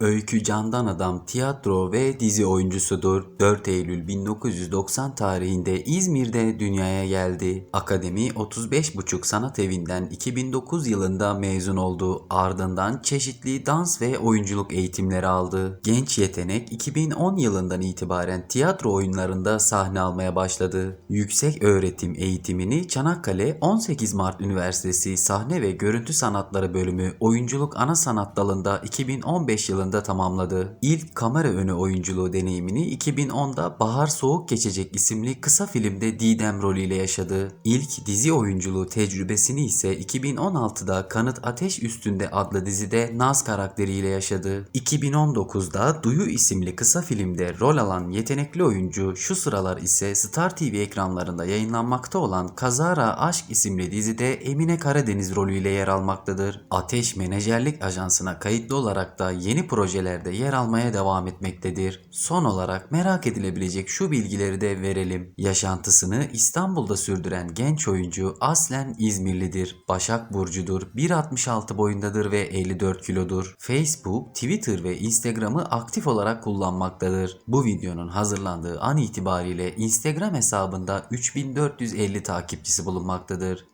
Öykü Candan Adam tiyatro ve dizi oyuncusudur. 4 Eylül 1990 tarihinde İzmir'de dünyaya geldi. Akademi 35,5 Sanat Evi'nden 2009 yılında mezun oldu. Ardından çeşitli dans ve oyunculuk eğitimleri aldı. Genç yetenek 2010 yılından itibaren tiyatro oyunlarında sahne almaya başladı. Yüksek öğretim eğitimini Çanakkale 18 Mart Üniversitesi Sahne ve Görüntü Sanatları Bölümü Oyunculuk Ana Sanat Dalı'nda 2015 yılında tamamladı. İlk kamera önü oyunculuğu deneyimini 2010'da Bahar Soğuk Geçecek isimli kısa filmde Didem rolüyle yaşadı. İlk dizi oyunculuğu tecrübesini ise 2016'da Kanıt Ateş Üstünde adlı dizide Naz karakteriyle yaşadı. 2019'da Duyu isimli kısa filmde rol alan yetenekli oyuncu şu sıralar ise Star TV ekranlarında yayınlanmakta olan Kazara Aşk isimli dizide Emine Karadeniz rolüyle yer almaktadır. Ateş Menajerlik Ajansı'na kayıtlı olarak da yeni projelerde yer almaya devam etmektedir. Son olarak merak edilebilecek şu bilgileri de verelim. Yaşantısını İstanbul'da sürdüren genç oyuncu aslen İzmirlidir. Başak Burcu'dur. 1.66 boyundadır ve 54 kilodur. Facebook, Twitter ve Instagram'ı aktif olarak kullanmaktadır. Bu videonun hazırlandığı an itibariyle Instagram hesabında 3450 takipçisi bulunmaktadır.